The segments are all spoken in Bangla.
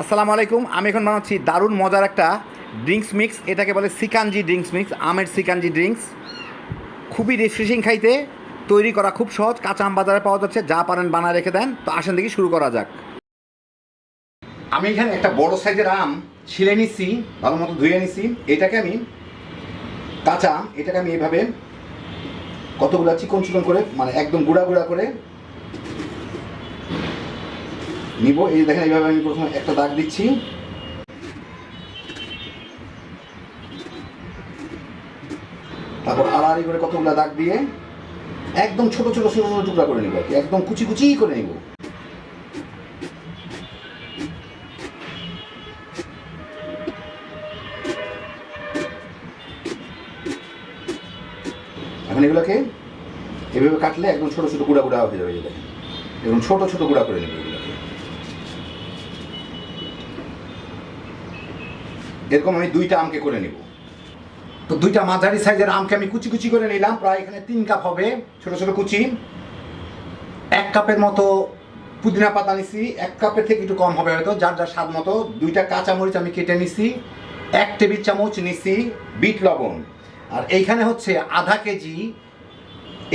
আসসালামু আলাইকুম, আমি এখন বানাচ্ছি দারুণ মজার একটা ড্রিঙ্কস মিক্স এটাকে বলে সিকানজি ড্রিঙ্কস মিক্স আমের সিকানজি ড্রিঙ্কস খুবই রিফ্রেশিং খাইতে, তৈরি করা খুব সহজ, কাঁচা আম বাজারে পাওয়া যাচ্ছে, যা পারেন বানায় রেখে দেন। তো আসেন দেখি শুরু করা যাক। আমি এখানে একটা বড় সাইজের আম ছিলে নিচ্ছি, ভালো মতো ধুয়ে নিচ্ছি। এটাকে আমি কাঁচা আম, এটাকে আমি এইভাবে কতগুলো চিকন চিকন করে মানে একদম গুঁড়া গুঁড়া করে নিব। এই দেখেন, এইভাবে আমি প্রথমে একটা দাগ দিচ্ছি। তারপর আড়াআড়ি করে কতগুলো দাগ দিয়ে একদম ছোট ছোট ছোট ছোট টুকরা করে নিব একদম কুচি কুচি করে নিব। এখন এগুলোকে এভাবে কাটলে একদম ছোট ছোট গুঁড়া গুঁড়া হয়ে যাবে এরকম ছোট ছোট গুঁড়া করে নেবে। এরকম আমি দুইটা আমকে করে নিব। তো দুইটা মাঝারি সাইজের আমকে আমি কুচি কুচি করে নিলাম, প্রায় এখানে তিন কাপ হবে, ছোট ছোট কুচি। এক কাপের মতো পুদিনা পাতা নিছি, এক কাপের থেকে একটু কম হবে হয়তো, যার যার স্বাদ মতো। দুইটা কাঁচা মরিচ আমি কেটে নিছি, এক টেবিল চামচ নিছি বিট লবণ। আর এইখানে হচ্ছে আধা কেজি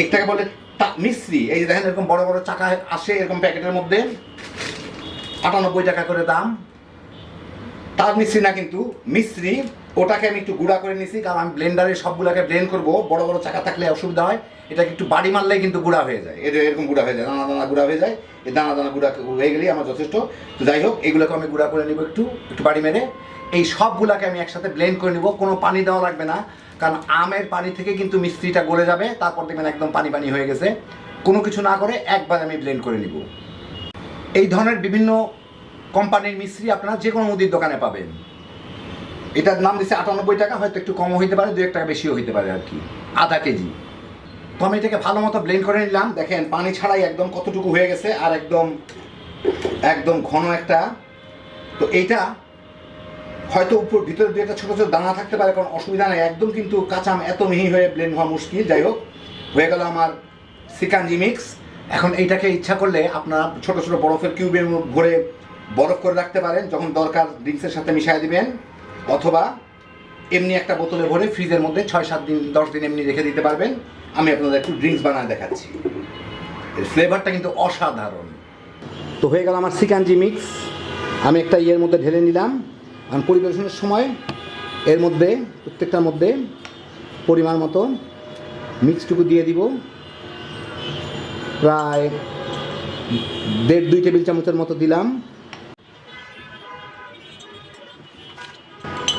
একটাকে বলে মিশ্রি, এই যে দেখেন এরকম বড় বড় চাকা আসে এরকম প্যাকেটের মধ্যে। আটানব্বই টাকা করে দাম। তার মিশ্রি না কিন্তু মিশ্রি ওটাকে আমি একটু গুঁড়া করে নিছি, কারণ আমি ব্লেন্ডারে সবগুলোকে ব্লেন্ড করব, বড় বড় চাকা থাকলে অসুবিধা হয়, এটাকে একটু বাড়ি মারলে কিন্তু গুঁড়া হয়ে যায়। এদের এরকম গুঁড়া হয়ে যায়, দানা দানা গুঁড়া হয়ে যায়, এই দানা দানা গুঁড়া হয়ে গেলেই আমার যথেষ্ট। তো যাই হোক, এগুলোকে আমি গুঁড়া করে নিব একটু একটু বাড়ি মেরে। এই সবগুলোকে আমি একসাথে ব্লেন্ড করে নিব, কোনো পানি দেওয়া লাগবে না, কারণ আমের পানি থেকে কিন্তু মিস্ত্রিটা গলে যাবে, তারপর দেখবেন একদম পানি পানি হয়ে গেছে। কোনো কিছু না করে একবার আমি ব্লেন্ড করে নিব। এই ধরনের বিভিন্ন কোম্পানির মিস্ত্রি আপনারা যে কোনো মুদির দোকানে পাবেন। এটার নাম দিচ্ছে আটানব্বই টাকা, হয়তো একটু কমও হইতে পারে দু এক টাকা বেশিও হইতে পারে আর কি, আধা কেজি। তো আমি এটাকে ভালো মতো ব্লেন্ড করে নিলাম। দেখেন, পানি ছাড়াই একদম কতটুকু হয়ে গেছে আর একদম একদম ঘন একটা। তো এইটা হয়তো উপর, ভিতরে দু একটা ছোটো ছোটো দানা থাকতে পারে কারণ অসুবিধা নেই। একদম কিন্তু কাঁচা আম এত মিহি হয়ে ব্লেন্ড হওয়া মুশকিল। যাই হোক, হয়ে গেল আমার সিকানজি মিক্স এখন এইটাকে ইচ্ছা করলে আপনারা ছোটো ছোটো বরফের কিউবের ভরে বরফ করে রাখতে পারেন যখন দরকার ড্রিঙ্কসের সাথে মিশিয়ে দিবেন, অথবা এমনি একটা বোতলে ভরে ফ্রিজের মধ্যে ছয়, সাত দিন, দশ দিন এমনি রেখে দিতে পারবেন। আমি আপনাদের একটু ড্রিঙ্কস বানায় দেখাচ্ছি। এর ফ্লেভারটা কিন্তু অসাধারণ। তো হয়ে গেল আমার সিকানজি মিক্স। আমি একটা ইয়ের মধ্যে ঢেলে নিলাম। আর পরিবেশনের সময় এর মধ্যে, প্রত্যেকটার মধ্যে পরিমাণ মতো মিক্সটুকু দিয়ে দিব। প্রায় দেড়, দুই টেবিল চামচের মতো দিলাম।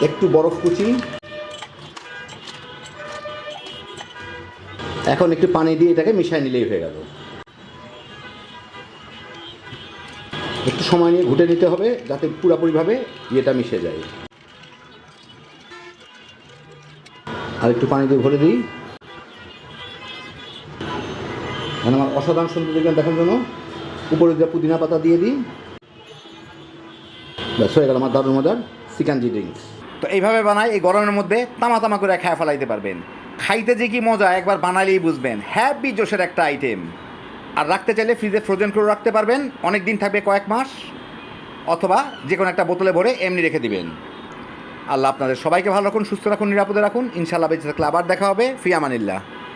একটু বরফ কুচি। এখন একটু পানি দিয়ে এটাকে মিশিয়ে নিলেই হয়ে গেল। একটু সময় নিয়ে ঘুটে নিতে হবে যাতে পুরোপুরিভাবে ইয়েটা মিশে যায়। আর একটু পানি দিয়ে ভরে দিই। এখন আমার অসাধারণ সুন্দর দেখবেন দেখার জন্য উপরে দিয়ে পুদিনা পাতা দিয়ে দিই। ব্যাস, হয়ে গেল আমার দারুণ মজার সিকানজি ড্রিঙ্কস। তো এইভাবে বানাই, এই গরমের মধ্যে তামা তামা করে খায় ফেলাইতে পারবেন। খাইতে যে কি মজা, একবার বানালেই বুঝবেন। হ্যাপি জোশের একটা আইটেম আর রাখতে চাইলে ফ্রিজে ফ্রোজেন করে রাখতে পারবেন। অনেক দিন থাকবে কয়েক মাস, অথবা যে কোনো একটা বোতলে ভরে এমনি রেখে দিবেন। আল্লাহ আপনাদের সবাইকে ভালো রাখুন, সুস্থ রাখুন, নিরাপদে রাখুন। ইনশাআল্লাহ বেঁচে থাকলে আবার দেখা হবে। ফিয়ামানিল্লাহ